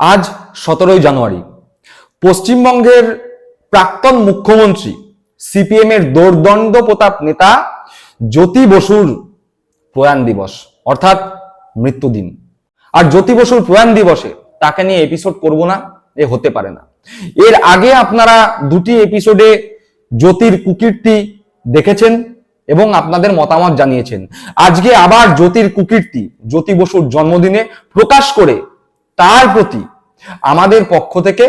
আজ সতেরোই জানুয়ারি। পশ্চিমবঙ্গের প্রাক্তন মুখ্যমন্ত্রী সিপিএম এর দোর্দণ্ড প্রতাপ নেতা জ্যোতি বসুর প্রয়াণ দিবস, অর্থাৎ মৃত্যুদিন আর জ্যোতি বসুর প্রয়াণ দিবসে তাকে নিয়ে এপিসোড করব না, এ হতে পারে না। এর আগে আপনারা দুটি এপিসোডে জ্যোতির কুকীর্তি দেখেছেন এবং আপনাদের মতামত জানিয়েছেন। আজকে আবার জ্যোতির কুকীর্তি, জ্যোতি বসুর জন্মদিনে প্রকাশ করে তার প্রতি আমাদের পক্ষ থেকে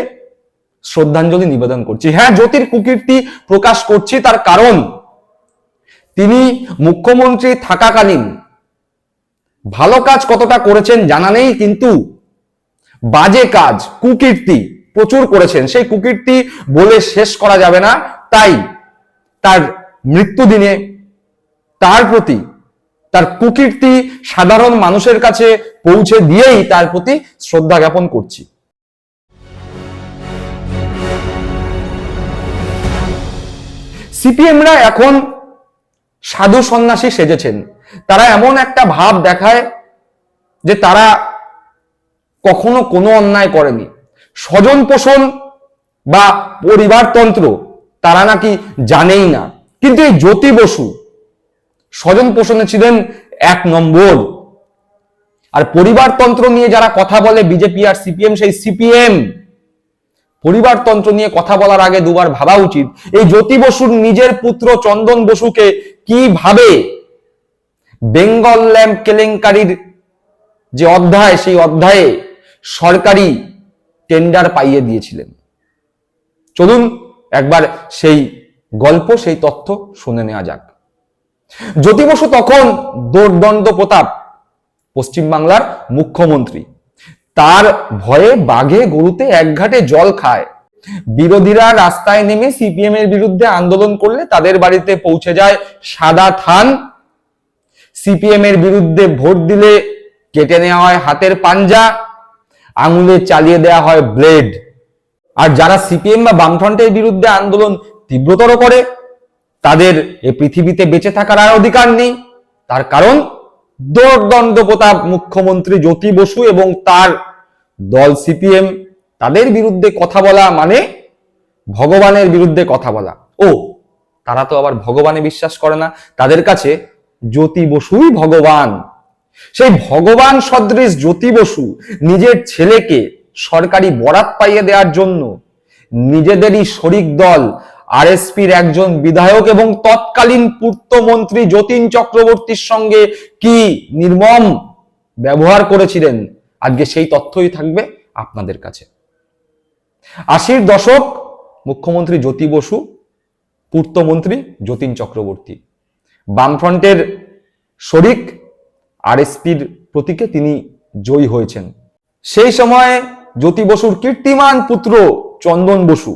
শ্রদ্ধাঞ্জলি নিবেদন করছি। হ্যাঁ জ্যোতির কুকীর্তি প্রকাশ করছি তার কারণ, তিনি মুখ্যমন্ত্রী থাকাকালীন ভালো কাজ কতটা করেছেন জানা নেই, কিন্তু বাজে কাজ, কুকীর্তি প্রচুর করেছেন। সেই কুকীর্তি বলে শেষ করা যাবে না, তাই তার মৃত্যুদিনে তার প্রতি তার কুকীর্তি সাধারণ মানুষের কাছে পৌঁছে দিয়েই তার প্রতি শ্রদ্ধা জ্ঞাপন করছি। সিপিএমরা এখন সাধু সন্ন্যাসী সেজেছেন। তারা এমন একটা ভাব দেখায় যে তারা কখনো কোনো অন্যায় করেনি। স্বজন পোষণ বা পরিবারতন্ত্র তারা নাকি জানেই না। কিন্তু এই জ্যোতি বসু স্বজন পোষণে ছিলেন এক নম্বর। আর পরিবারতন্ত্র নিয়ে যারা কথা বলে, বিজেপি আর সিপিএম, সেই সিপিএম। পরিবারতন্ত্র নিয়ে কথা বলার আগে দুবার ভাবা উচিত, এই জ্যোতি বসুর নিজের পুত্র চন্দন বসুকে কীভাবে বেঙ্গল ল্যাম্প কেলেঙ্কারির যে অধ্যায়, সেই অধ্যায়ে সরকারি টেন্ডার পাইয়ে দিয়েছিলেন। চলুন একবার সেই গল্প, সেই তথ্য শুনে নেওয়া যাক। জ্যোতি বসু তখন দোর্দণ্ড প্রতাপ পশ্চিমবাংলার মুখ্যমন্ত্রী। তার ভয়ে বাঘে গরুতে এক ঘাটে জল খায়। বিরোধীরা রাস্তায় নেমে সিপিএম এর বিরুদ্ধে আন্দোলন করলে তাদের বাড়িতে পৌঁছে যায় সাদা থান। সিপিএম এর বিরুদ্ধে ভোট দিলে কেটে নেওয়া হয় হাতের পাঞ্জা, আঙুলে চালিয়ে দেওয়া হয় ব্লেড। আর যারা সিপিএম বা বামফ্রন্টের বিরুদ্ধে আন্দোলন তীব্রতর করে তাদের এ পৃথিবীতে বেঁচে থাকার আর অধিকার নেই। তার কারণ দোর্দণ্ড প্রতাপ মুখ্যমন্ত্রী জ্যোতি বসু এবং তার দল সিপিএম, তাদের বিরুদ্ধে কথা বলা মানে ভগবানের বিরুদ্ধে কথা বলা। ও, তারা তো আবার ভগবানে বিশ্বাস করে না। তাদের কাছে জ্যোতি বসুই ভগবান। সেই ভগবান সদৃশ জ্যোতি বসু নিজের ছেলেকে সরকারি বরাত পাইয়ে দেওয়ার জন্য নিজেদেরই শরিক দল আরএসপির একজন বিধায়ক এবং তৎকালীন পূর্তমন্ত্রী যতীন চক্রবর্তীর সঙ্গে কি নির্মম ব্যবহার করেছিলেন? আজকে সেই তথ্যই থাকবে আপনাদের কাছে। আশির দশক মুখ্যমন্ত্রী জ্যোতি বসু, পূর্তমন্ত্রী যতীন চক্রবর্তী। বামফ্রন্টের শরিক আরএসপির প্রতীকে তিনি জয়ী হয়েছেন। সেই সময় জ্যোতি বসুর কীর্তিমান পুত্র চন্দন বসু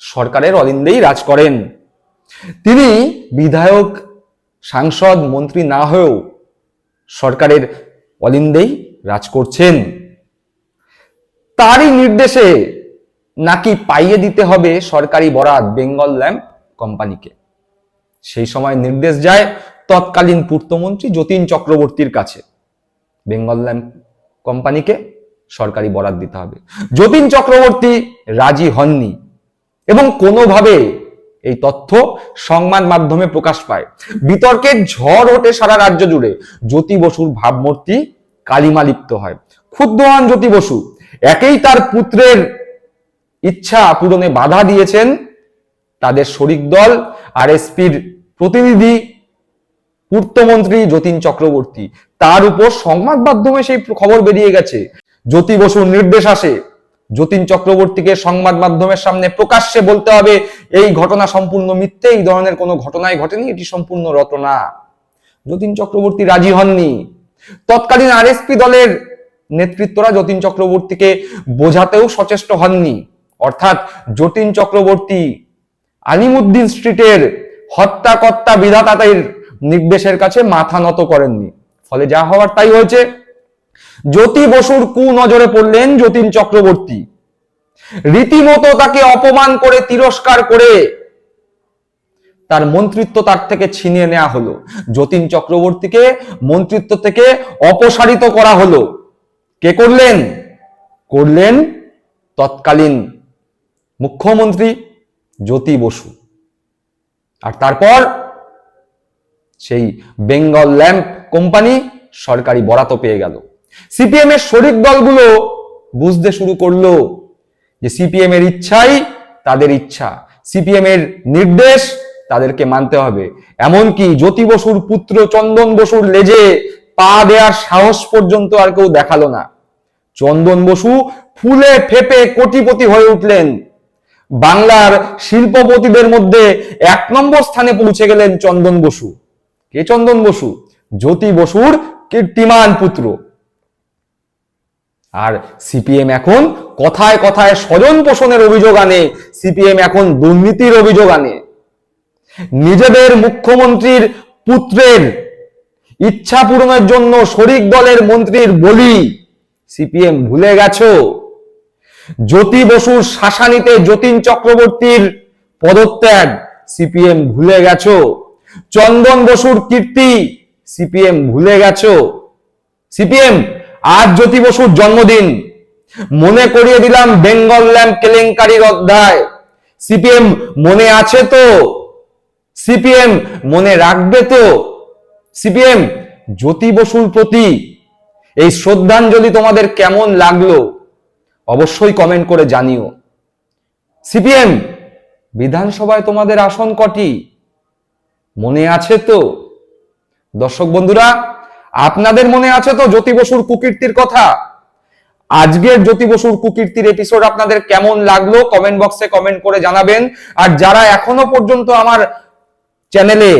সরকারের অলিন্দেই রাজ করেন। তিনি বিধায়ক, সাংসদ, মন্ত্রী না হয়েও সরকারের অলিন্দেই রাজ করছেন। তারই নির্দেশে নাকি পাইয়ে দিতে হবে সরকারি বরাত বেঙ্গল ল্যাম্প কোম্পানিকে। সেই সময় নির্দেশ যায় তৎকালীন পূর্তমন্ত্রী যতীন চক্রবর্তীর কাছে। বেঙ্গল ল্যাম্প কোম্পানিকে সরকারি বরাত দিতে হবে। যতীন চক্রবর্তী রাজি হননি। এবং কোনোভাবে এই তথ্য সংবাদ মাধ্যমে প্রকাশ পায়। বিতর্কের ঝড় ওঠে সারা রাজ্য জুড়ে। জ্যোতি বসুর ভাবমূর্তি কালিমালিপ্ত হয়। ক্ষুব্ধ হন জ্যোতি বসু, একেই তার পুত্রের ইচ্ছা পূরণে বাধা দিয়েছেন তাদের শরিক দল, আরএসপির প্রতিনিধি, পূর্তমন্ত্রী যতীন চক্রবর্তী। তার উপর সংবাদ মাধ্যমে সেই খবর বেরিয়ে গেছে। জ্যোতি বসুর নির্দেশ আসে যতীন চক্রবর্তীকে সংবাদ মাধ্যমের সামনে প্রকাশ্যে বলতে হবে, এই ঘটনা সম্পূর্ণ মিথ্যে, এই ধরনের কোনো ঘটনাই ঘটেনি, এটি সম্পূর্ণ রটনা। যতীন চক্রবর্তী রাজি হননি। তৎকালীন আরএসপি দলের নেতৃত্বরা যতীন চক্রবর্তীকে বোঝাতেও সচেষ্ট হননি। অর্থাৎ যতীন চক্রবর্তী আলিমুদ্দিন স্ট্রিটের হত্যাকর্তা বিধাতাদের নির্দেশের কাছে মাথা নত করেননি। ফলে যা হওয়ার তাই হয়েছে। জ্যোতি বসুর কু নজরে পড়লেন যতীন চক্রবর্তী। রীতিমতো তাকে অপমান করে, তিরস্কার করে তার মন্ত্রিত্ব তার থেকে ছিনিয়ে নেওয়া হলো। যতীন চক্রবর্তীকে মন্ত্রিত্ব থেকে অপসারিত করা হলো। কে করলেন? করলেন তৎকালীন মুখ্যমন্ত্রী জ্যোতি বসু। আর তারপর সেই বেঙ্গল ল্যাম্প কোম্পানি সরকারি বরাত পেয়ে গেল। সিপিএম এর শরিক দলগুলো বুঝতে শুরু করল যে সিপিএম এর ইচ্ছাই তাদের ইচ্ছা। সিপিএম এর নির্দেশ তাদেরকে মানতে হবে। এমনকি জ্যোতি বসুর পুত্র চন্দন বসুর লেজে পা দেওয়ার সাহস পর্যন্ত আর কেউ দেখাল না। চন্দন বসু ফুলে ফেপে কোটিপতি হয়ে উঠলেন। বাংলার শিল্পপতিদের মধ্যে এক নম্বর স্থানে পৌঁছে গেলেন চন্দন বসু। কে চন্দন বসু? জ্যোতি বসুর কীর্তিমান পুত্র। আর সিপিএম এখন কথায় কথায় স্বজন পোষণের অভিযোগ আনে, সিপিএম এখন দুর্নীতির অভিযোগ আনে। নিজেদের মুখ্যমন্ত্রীর পুত্রের ইচ্ছা পূরণের জন্য শরিক দলের মন্ত্রীর বলি, সিপিএম ভুলে গেছ? জ্যোতি বসুর শাসানিতে যতীন চক্রবর্তীর পদত্যাগ, সিপিএম ভুলে গেছ? চন্দন বসুর কীর্তি, সিপিএম ভুলে গেছ? সিপিএম আজ জ্যোতি বসুর জন্মদিন। মনে করিয়ে দিলাম বেঙ্গল ল্যাম্প কেলেঙ্কারির অধ্যায়। সিপিএম মনে আছে তো? সিপিএম মনে রাখবে তো? সিপিএম জ্যোতি বসুর প্রতি এই শ্রদ্ধাঞ্জলি তোমাদের কেমন লাগল? অবশ্যই কমেন্ট করে জানিও। সিপিএম, বিধানসভায় তোমাদের আসন কটি? মনে আছে তো? দর্শক বন্ধুরা আপনাদের মনে আছে তো জ্যোতি বসুর কুকীর্তির কথা? আজকের জ্যোতি বসুর কুকীর্তির এপিসোড আপনাদের কেমন লাগল? কমেন্ট বক্সে কমেন্ট করে জানাবেন। আর যারা এখনও পর্যন্ত আমার চ্যানেলে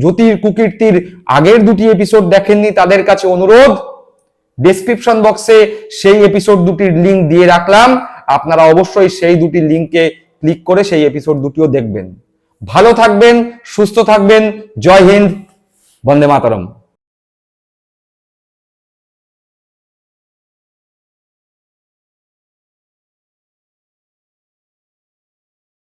জ্যোতির কুকীর্তির আগের দুটি এপিসোড দেখেননি, তাদের কাছে অনুরোধ ডেসক্রিপশন বক্সে সেই এপিসোড দুটির লিংক দিয়ে রাখলাম। আপনারা অবশ্যই সেই দুটি লিংকে ক্লিক করে সেই এপিসোড দুটিও দেখবেন। ভালো থাকবেন, সুস্থ থাকবেন। জয় হিন্দ, বন্দে মাতরম।